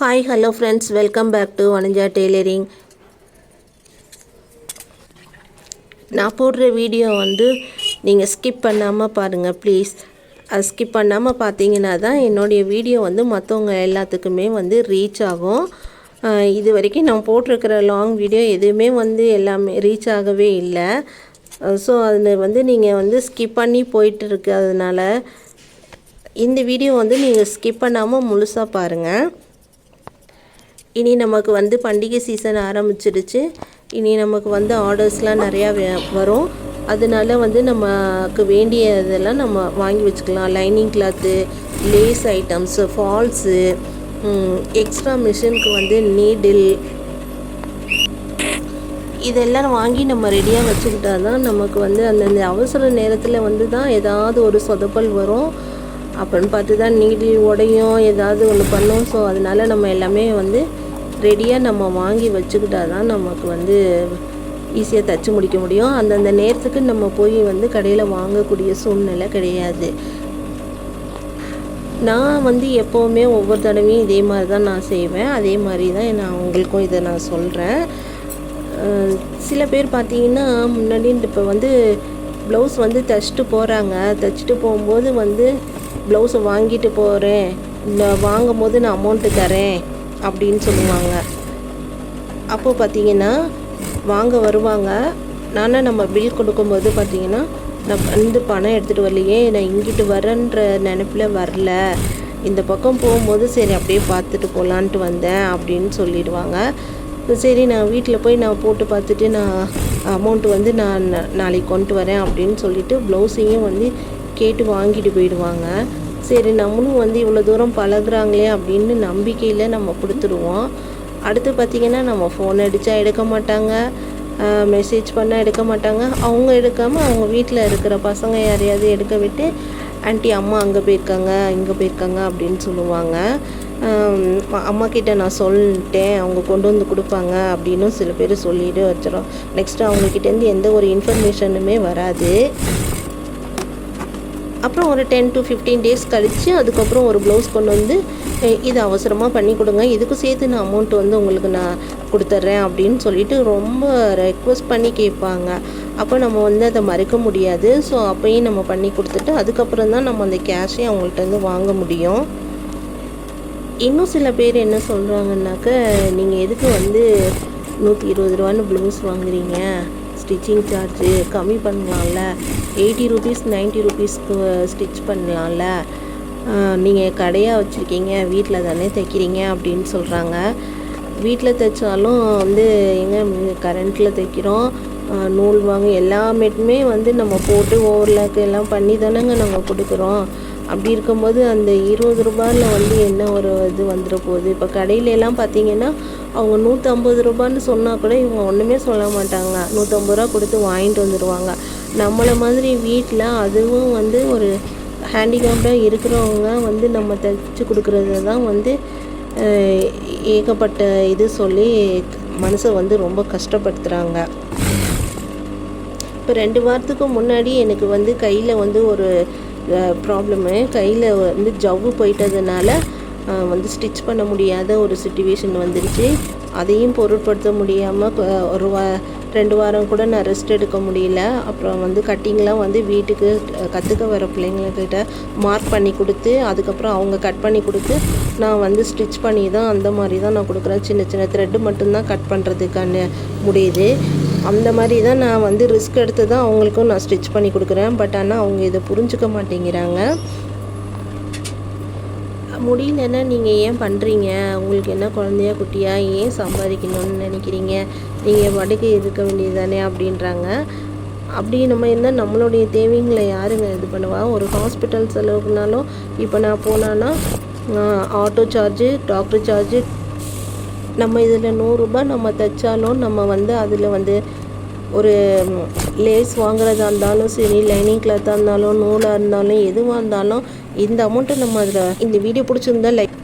Hi hello friends welcome back to Vananja tailoring நான் போடுற video வந்து நீங்கள் ஸ்கிப் பண்ணாமல் பாருங்கள் ப்ளீஸ் அது ஸ்கிப் பண்ணாமல் பார்த்தீங்கன்னா தான் என்னுடைய வீடியோ வந்து மற்றவங்க எல்லாத்துக்குமே வந்து ரீச் ஆகும். இது வரைக்கும் நான் போட்டிருக்கிற லாங் வீடியோ எதுவுமே வந்து எல்லாமே ரீச் ஆகவே இல்லை. ஸோ அதில் வந்து நீங்கள் வந்து ஸ்கிப் பண்ணி போயிட்டு இருக்கிறதுனால இந்த வீடியோ வந்து நீங்கள் ஸ்கிப் பண்ணாமல் முழுசாக பாருங்கள் இனி நமக்கு வந்து பண்டிகை சீசன் ஆரம்பிச்சிடுச்சு இனி நமக்கு வந்து ஆர்டர்ஸ்லாம் நிறையா வரும். அதனால வந்து நமக்கு வேண்டியதெல்லாம் நம்ம வாங்கி வச்சுக்கலாம். Lining cloth lace items falls extra மிஷினுக்கு வந்து நீடில் இதெல்லாம் வாங்கி நம்ம ரெடியாக வச்சுக்கிட்டா தான் நமக்கு வந்து அந்தந்த அவசர நேரத்தில் வந்து தான் ஏதாவது ஒரு சொதப்பல் வரும். அப்படின்னு பார்த்து தான் நீடில் உடையும் ஏதாவது ஒன்று பண்ணும். ஸோ அதனால நம்ம எல்லாமே வந்து ரெடியாக நம்ம வாங்கி வச்சுக்கிட்டா தான் நமக்கு வந்து ஈஸியாக தச்சு முடிக்க முடியும். அந்தந்த நேரத்துக்கு நம்ம போய் வந்து கடையில் வாங்கக்கூடிய சூழ்நிலை கிடையாது. நான் வந்து எப்போவுமே ஒவ்வொரு தடவையும் இதே மாதிரி தான் நான் செய்வேன். அதே மாதிரி தான் நான் உங்களுக்கும் இதை நான் சொல்கிறேன் சில பேர் பார்த்தீங்கன்னா முன்னாடி இப்போ வந்து ப்ளவுஸ் வந்து தைச்சிட்டு போகிறாங்க தைச்சிட்டு போகும்போது வந்து ப்ளவுஸை வாங்கிட்டு போகிறேன் இல்லை வாங்கும் போது நான் அமௌண்ட்டு தரேன். அப்படின்னு சொல்லுவாங்க. அப்போ பார்த்தீங்கன்னா வாங்க வருவாங்க. நானே நம்ம பில் கொடுக்கும்போது பார்த்தீங்கன்னா நான் வந்து பணம் எடுத்துகிட்டு வரலையே நான் இங்கிட்டு வரேன்ற நினப்பில் வரல. இந்த பக்கம் போகும்போது சரி அப்படியே பார்த்துட்டு போகலான்ட்டு வந்தேன் அப்படின்னு சொல்லிடுவாங்க. சரி நான் வீட்டில் போய் நான் போட்டு பார்த்துட்டு நான் அமௌண்ட்டு வந்து நான் நாளைக்கு கொண்டு வரேன் அப்படின்னு சொல்லிட்டு ப்ளவுஸையும் வந்து கேட்டு வாங்கிட்டு போயிடுவாங்க. சரி நம்மளும் வந்து இவ்வளோ தூரம் பழகுறாங்களே அப்படின்னு நம்பிக்கையில் நம்ம கொடுத்துருவோம். அடுத்து பார்த்திங்கன்னா நம்ம ஃபோன் அடித்தா எடுக்க மாட்டாங்க. மெசேஜ் பண்ணால் எடுக்க மாட்டாங்க. அவங்க எடுக்காமல் அவங்க வீட்டில் இருக்கிற பசங்க யாரையாவது எடுக்க விட்டு ஆன்ட்டி அம்மா அங்கே போயிருக்காங்க இங்கே போயிருக்காங்க அப்படின்னு சொல்லுவாங்க. அம்மா கிட்ட நான் சொல்லிட்டேன் அவங்க கொண்டு வந்து கொடுப்பாங்க அப்படின்னு சில பேர் சொல்லிட்டு வச்சிடும் நெக்ஸ்ட்டு அவங்கக்கிட்டேருந்து எந்த ஒரு இன்ஃபர்மேஷனுமே வராது. அப்புறம் ஒரு டென் டு ஃபிஃப்டீன் டேஸ் கழித்து அதுக்கப்புறம் ஒரு ப்ளவுஸ் கொண்டு வந்து இது அவசரமாக பண்ணி கொடுங்க. இதுக்கு சேர்த்து நான் அமௌண்ட் வந்து உங்களுக்கு நான் கொடுத்துட்றேன் அப்படின்னு சொல்லிட்டு ரொம்ப ரெக்வஸ்ட் பண்ணி கேட்பாங்க. அப்போ நம்ம வந்து அதை மறுக்க முடியாது. ஸோ அப்பயும் நம்ம பண்ணி கொடுத்துட்டு அதுக்கப்புறம் தான் நம்ம அந்த கேஷை அவங்கள்ட்ட இருந்து வாங்க முடியும். இன்னும் சில பேர் என்ன சொல்கிறாங்கன்னாக்க நீங்கள் எதுக்கு வந்து நூற்றி இருபது ரூபான்னு ப்ளவுஸ் வாங்குறீங்க? ஸ்டிச்சிங் சார்ஜு கம்மி பண்ணலாம்ல. எயிட்டி ருபீஸ் நைன்ட்டி ருபீஸ்க்கு ஸ்டிச் பண்ணலாம்ல. நீங்கள் கடையாக வச்சுருக்கீங்க வீட்டில் தானே தைக்கிறீங்க அப்படின்னு சொல்கிறாங்க வீட்டில் தைச்சாலும் வந்து எங்கே கரண்ட்டில் தைக்கிறோம். நூல் வாங்கி எல்லாமேட்டுமே வந்து நம்ம போட்டு ஓவர்லாக்கு எல்லாம் பண்ணி தானேங்க நாங்கள் கொடுக்குறோம். அப்படி இருக்கும்போது அந்த இருபது ரூபாயில் வந்து என்ன ஒரு இது வந்துட போகுது? இப்போ கடையில எல்லாம் பார்த்தீங்கன்னா அவங்க நூற்றம்பது ரூபான்னு சொன்னால் கூட இவங்க ஒன்றுமே சொல்ல மாட்டாங்க. நூற்றம்பது ரூபா கொடுத்து வாங்கிட்டு வந்துடுவாங்க நம்மளை மாதிரி வீட்டில் அதுவும் வந்து ஒரு ஹேண்டிகேப்டாக இருக்கிறவங்க வந்து நம்ம தைச்சி கொடுக்குறது தான் வந்து ஏகப்பட்ட இது சொல்லி மனசை வந்து ரொம்ப கஷ்டப்படுத்துகிறாங்க இப்போ ரெண்டு வாரத்துக்கு முன்னாடி எனக்கு வந்து கையில் வந்து ஒரு ப்ராப்ளமு கையில் வந்து ஜவ்வு போயிட்டதுனால வந்து ஸ்டிச் பண்ண முடியாத ஒரு சுச்சுவேஷன் வந்துருச்சு. அதையும் பொருட்படுத்த முடியாமல் ஒரு வா ரெண்டு வாரம் கூட நான் ரெஸ்ட் எடுக்க முடியல. அப்புறம் வந்து கட்டிங்லாம் வந்து வீட்டுக்கு கற்றுக்க வர பிள்ளைங்கக்கிட்ட மார்க் பண்ணி கொடுத்து அதுக்கப்புறம் அவங்க கட் பண்ணி கொடுத்து நான் வந்து ஸ்டிச் பண்ணி தான் அந்த மாதிரி தான் நான் கொடுக்குறேன். சின்ன சின்ன த்ரெட்டு மட்டும்தான் கட் பண்ணுறதுக்கான முடியுது. அந்த மாதிரி தான் நான் வந்து ரிஸ்க் எடுத்து தான் அவங்களுக்கும் நான் ஸ்டிச் பண்ணி கொடுக்குறேன். பட் ஆனால் அவங்க இதை புரிஞ்சுக்க மாட்டேங்கிறாங்க. முடியலன்னா நீங்கள் ஏன் பண்ணுறீங்க உங்களுக்கு என்ன குழந்தையா குட்டியா? ஏன் சம்பாதிக்கணும்னு நினைக்கிறீங்க? நீங்கள் படுக்கை இருக்க வேண்டியது தானே அப்படின்றாங்க. அப்படி நம்ம இருந்தால் நம்மளுடைய தேவைங்களை யாருங்க இது பண்ணுவா? ஒரு ஹாஸ்பிட்டல் செலவுக்குனாலும் இப்போ நான் போனான்னா ஆட்டோ சார்ஜு டாக்டர் சார்ஜு நம்ம இதில் நூறுரூபா நம்ம தைச்சாலும் நம்ம வந்து அதில் வந்து ஒரு லேஸ் வாங்குறதா இருந்தாலும் சரி லைனிங் கிளாத்தாக இருந்தாலும் நூலாக இருந்தாலும் எதுவாக இருந்தாலும் இந்த அமௌண்ட்டை நம்ம அதில் இந்த வீடியோ பிடிச்சிருந்தா லைக்